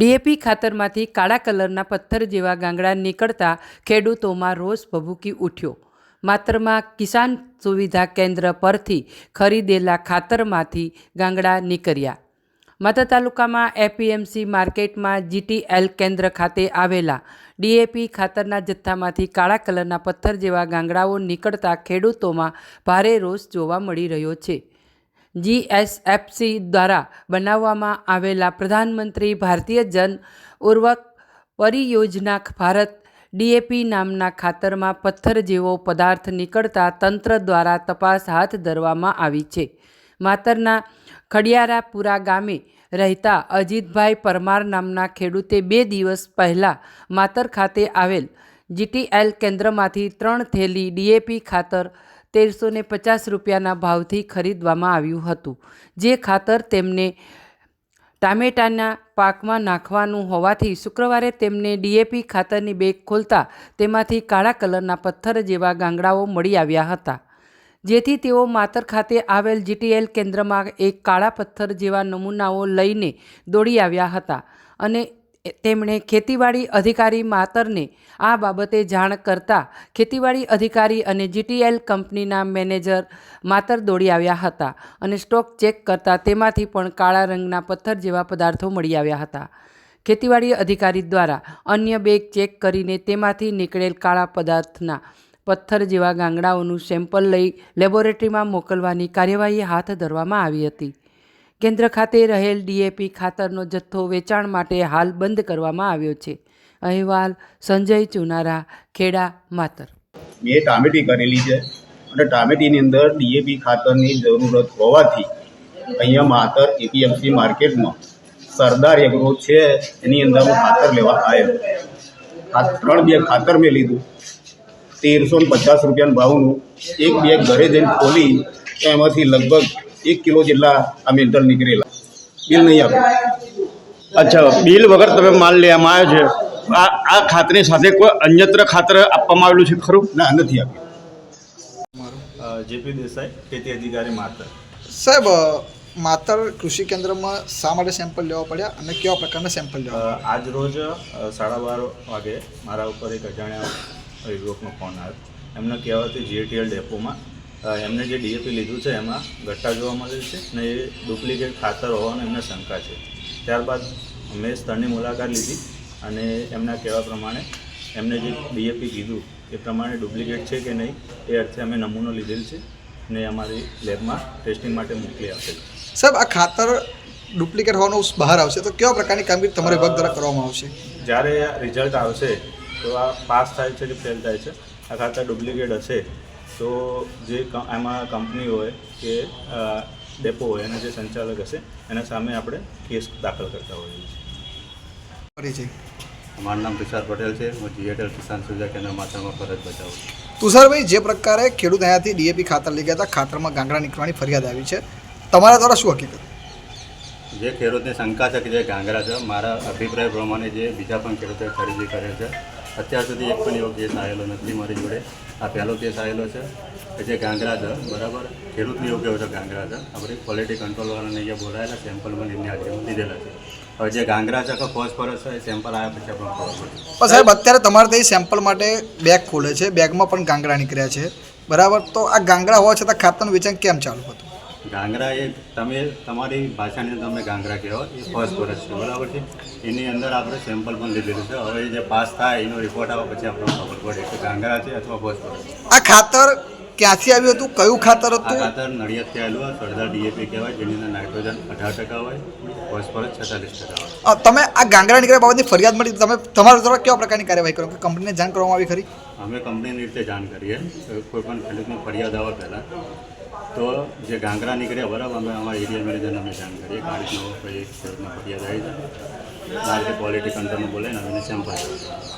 DAP ખાતરમાંથી કાળા કલરના પથ્થર જેવા ગાંગડા નીકળતા ખેડૂતોમાં રોષ ભભૂકી ઉઠ્યો. માત્રમાં કિસાન સુવિધા કેન્દ્ર પરથી ખરીદેલા ખાતરમાંથી ગાંગડા નીકળ્યા. માતા તાલુકામાં એપીએમસી માર્કેટમાં જીટીએલ કેન્દ્ર ખાતે આવેલા ડીએપી ખાતરના જથ્થામાંથી કાળા કલરના પથ્થર જેવા ગાંગડાઓ નીકળતા ખેડૂતોમાં ભારે રોષ જોવા મળી રહ્યો છે. જીએસએફસી દ્વારા બનાવવામાં આવેલા પ્રધાનમંત્રી ભારતીય જન ઉર્વક પરિયોજના ભારત ડીએપી નામના ખાતરમાં પથ્થર જેવો પદાર્થ નીકળતા તંત્ર દ્વારા તપાસ હાથ ધરવામાં આવી છે. માતરના ખડિયારાપુરા ગામે રહેતા અજીતભાઈ પરમાર નામના ખેડૂતે બે દિવસ પહેલાં માતર ખાતે આવેલ જીટીએલ કેન્દ્રમાંથી ત્રણ થેલી ડીએપી ખાતર તેરસો ને પચાસ રૂપિયાના ભાવથી ખરીદવામાં આવ્યું હતું, જે ખાતર તેમને ટામેટાના પાકમાં નાખવાનું હોવાથી શુક્રવારે તેમને ડીએપી ખાતરની બેગ ખોલતા તેમાંથી કાળા કલરના પથ્થર જેવા ગાંગડાઓ મળી આવ્યા હતા, જેથી તેઓ માતર ખાતે આવેલ જીટીએલ કેન્દ્રમાં એક કાળા પથ્થર જેવા નમૂનાઓ લઈને દોડી આવ્યા હતા અને તેમણે ખેતીવાડી અધિકારી માતરને આ બાબતે જાણ કરતા ખેતીવાડી અધિકારી અને જીટીએલ કંપનીના મેનેજર માતર દોડી આવ્યા હતા અને સ્ટોક ચેક કરતા તેમાંથી પણ કાળા રંગના પથ્થર જેવા પદાર્થો મળી આવ્યા હતા. ખેતીવાડી અધિકારી દ્વારા અન્ય બેગ ચેક કરીને તેમાંથી નીકળેલ કાળા પદાર્થના પથ્થર જેવા ગાંગડાઓનું સેમ્પલ લઈ લેબોરેટરીમાં મોકલવાની કાર્યવાહી હાથ ધરવામાં આવી હતી. કેન્દ્ર ખાતે રહેલ ડીએપી ખાતરનો જથ્થો વેચાણ માટે હાલ બંધ કરવામાં આવ્યો છે. અહેવાલ સંજય ચુનારા, ખેડા, માતર. મેં ટામેટી કરેલી છે અને ટામેટીની અંદર ડીએપી ખાતરની જરૂરત હોવાથી અહીંયા માતર એપીએમસી માર્કેટમાં સરદાર એગ્રો છે એની અંદર હું ખાતર લેવા આવ્યો. આ ત્રણ બેગ ખાતર મેં લીધું. તેરસો પચાસ રૂપિયાના ભાવનું એક બેગ ઘરે જઈને ખોલી એમાંથી લગભગ એક કિલો જેટલા આ મેન્ટલ નીકળેલા. બિલ નહીં આપ્યું અચ્છા બિલ વગર તમે માલ લેવામાં આવ્યો છે. આ આ ખાતરની સાથે કોઈ અન્યત્ર ખાતર આપવામાં આવેલું છે ખરું? ના નથી આપ્યું જેપી દેસાઈ ખેતી અધિકારી માતર. સાહેબ માતર કૃષિ કેન્દ્રમાં શા માટે સેમ્પલ લેવા પડ્યા અને કેવા પ્રકારના સેમ્પલ લેવા આજ રોજ સાડા બાર વાગે મારા ઉપર એક અજાણ્યા યુવકનો ફોન આવ્યો. એમને કહેવાથી જીએટીએલ ડેપોમાં એમને જે ડીએપી લીધું છે એમાં ઘટ્ટા જોવા મળેલ છે ને એ ડુપ્લિકેટ ખાતર હોવાની એમને શંકા છે. ત્યારબાદ મેં સ્થળની મુલાકાત લીધી અને એમના કહેવા પ્રમાણે એમને જે ડીએપી કીધું એ પ્રમાણે ડુપ્લિકેટ છે કે નહીં એ અર્થે અમે નમૂનો લીધેલ છે ને અમારી લેબમાં ટેસ્ટિંગ માટે મોકલી આપેલ સાહેબ આ ખાતર ડુપ્લિકેટ હોવાનું બહાર આવશે તો કેવા પ્રકારની કામગીરી તમારે વિભાગ દ્વારા કરવામાં આવશે? જ્યારે રિઝલ્ટ આવશે તો આ પાસ થાય છે કે ફેલ થાય છે? આ ખાતર ડુપ્લિકેટ હશે તો જે ક- એમાં કંપની હોય કે ડેપો હોય એના જે સંચાલક હશે એના સામે આપણે કેસ દાખલ કરતા હોઈએ છીએ. પરિચય. મારું નામ તુષાર પટેલ છે. હું જીએટલ કિસાન સુવિધા કેન્દ્ર માતામાં ફરજ બજાવું છું. તુષારભાઈ જે પ્રકારે ખેડૂત અહીંયાથી ડીએપી ખાતર લઈ ગયા હતા ખાતરમાં ગાંગડા નીકળવાની ફરિયાદ આવી છે. તમારા દ્વારા શું હકીકત? જે ખેડૂતને શંકા છે કે જે ગાંગરા છે મારા અભિપ્રાય પ્રમાણે જે બીજા પણ ખેડૂતોએ ખરીદી કરે છે અત્યાર સુધી એક પણ એવો કેસ આવેલો નથી મારી જોડે. આ પહેલો કેસ આવેલો છે, કે જે ગાંગરા છે બરાબર? ખેડૂતને એવું કહેવું છે ગાંગરા છે આપણે ક્વોલિટી કંટ્રોલવાળાને અહીંયા બોલાયેલા સેમ્પલમાં એમની હાજરીમાં લીધેલા છે. હવે જે ગાંગરા છે કે ફોસ્ફરસ છે એ સેમ્પલ આવ્યા પછી આપણે ખબર પડે. પણ સાહેબ, અત્યારે તમારે ત્યાં સેમ્પલ માટે બેગ ખોલે છે બેગમાં પણ ગાંગડા નીકળ્યા છે. બરાબર? તો આ ગાંગડા હોવા છતાં ખાતરનું વેચાણ કેમ ચાલુ હતું? ગાંગરા એ તમે તમારી ભાષાની અંદર તમે ગાંગરા કહેવો એ ફોસ્ફરસ છે બરાબર છે? એની અંદર આપણે સેમ્પલ પણ લીધેલું છે. હવે જે પાસ થાય એનો રિપોર્ટ આવે પછી આપણને ખબર પડે કે ગાંગરા છે અથવા ફોસ્ફરસ આ ખાતર ક્યાંથી આવ્યું હતું? કયું ખાતર હતું? ખાતર નડિયાદથી આવેલું સરદાર ડીએપી કહેવાય જેની અંદર નાઇટ્રોજન અઢાર ટકા હોય ફોસ્ફરસ છેતાલીસ ટકા હોય. તમે આ ગાંગરા નીકળ્યા બાબતની ફરિયાદ મળી તમે તમારા દ્વારા કેવા પ્રકારની કાર્યવાહી કરો? કે કંપનીને જાણ કરવામાં આવી ખરી? અમે કંપનીની રીતે જાણ કરીએ. કોઈ પણ ખેડૂતની ફરિયાદ આવે પહેલાં. તો જે ગાંગરા નીકળ્યા બરાબર અમે અમારા એરિયા મેનેજરને અમે જાણ કરીએ ગાડીનો કોઈ ફરિયાદ આવી જાય આ રીતે ક્વોલિટી કંટ્રોલમાં બોલે ને અમે સેમ્પલ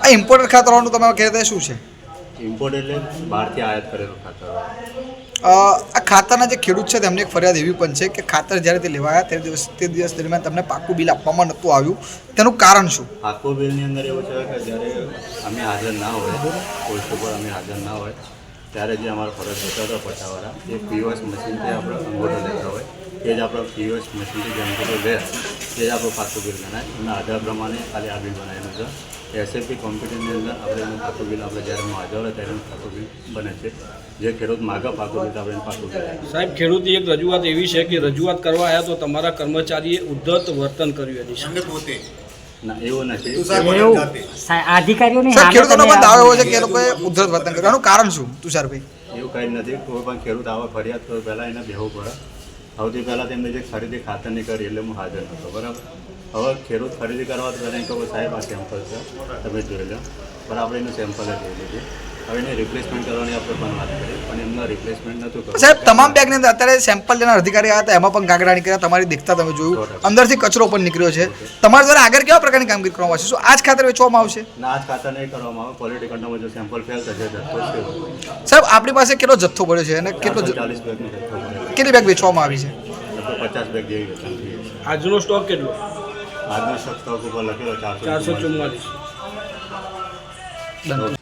આ ઇમ્પોર્ટેડ ખાતર હોવાનું તમે કહેતા શું છે? ઇમ્પોર્ટ એટલે બહારથી આયાત કરેલું ખાતર આ ખાતરના જે ખેડૂત છે તેમને એક ફરિયાદ એવી પણ છે કે ખાતર જ્યારે તે લેવાયા તે દિવસ તે દિવસ દરમિયાન તમને પાકું બિલ આપવામાં નહોતું આવ્યું. તેનું કારણ શું? પાકું બિલની અંદર એવું છે કે જ્યારે અમે હાજર ના હોય કોઈ ઉપર અમે હાજર ના હોય ત્યારે જે અમારો ફરજ જતો હતો પટાવાળા એ પીઓએસ મશીનથી આપણે અંગૂઠો લેતા હોય એ જ આપણો પીઓએસ મશીનથી જે અંગૂઠો લે એ જ આપણું પાકું બિલ ગણાય. એમના આધાર પ્રમાણે ખાલી આ બિલ બનાવેલું છે એસએપી કોમ્પ્યુટરની અંદર આપણે એનું પાકું બિલ આપણે જ્યારે હું હાજર હોય ત્યારે એનું પાકું બિલ બને છે. જે ખેડૂત માગા પાકું બિલ તો આપણે પાકું બિલ સાહેબ ખેડૂતની એક રજૂઆત એવી છે કે રજૂઆત કરવા આવ્યા તો તમારા કર્મચારીએ ઉદ્ધત વર્તન કર્યું એની ના એવું નથી. સામે ખેડૂતોનો દાવો એવો છે કે એ લોકોએ ઉદ્ધત વર્તન કર્યું. આનું કારણ શું તુષારભાઈ? એવું કંઈ નથી. કોઈ પણ ખેડૂત આવા ફરિયાદ તો પહેલાં એને બેહવું પડે. સૌથી પહેલાં તેમને જે ખરીદી ખાતરની કરી એટલે હું હાજર નહોતો બરાબર? હવે ખેડૂત ખરીદી કરવા તો એને કહું સાહેબ આ સેમ્પલ છે. તમે જોઈ લો. પણ આપણે એનું સેમ્પલ જ જોઈ લીધું. હવે એને રિપ્લેસમેન્ટ કરવાની આપણે પણ વાત કરી પણ એમનો રિપ્લેસમેન્ટ નહોતું કરવું. સાહેબ તમામ બેગની અંદર અત્યારે સેમ્પલ જેના અધિકારી આવ્યા હતા એમાં પણ કાગડા નીકળ્યા તમારી દેખતા તમે જોયું. અંદરથી કચરો પણ નીકળ્યો છે. તમારા દ્વારા આગળ કેવા પ્રકારની કામગીરી કરવામાં આવશે? શું આ ખાતર વેચવામાં આવશે? ના આજ ખાતર નહીં કરવામાં આવે. ક્વોલિટી કંટ્રોલમાં જો સેમ્પલ ફેલ થશે સાહેબ આપણી પાસે કેટલો જથ્થો પડ્યો છે અને કેટલો કેટલી બેગ વેચવામાં આવી છે? પચાસ બેગ જેવી આજનો સ્ટોક કેટલો? આજનો સ્ટોક ઉપર લખેલો ચારસો ચારસો ચુમ્માલીસ. Done.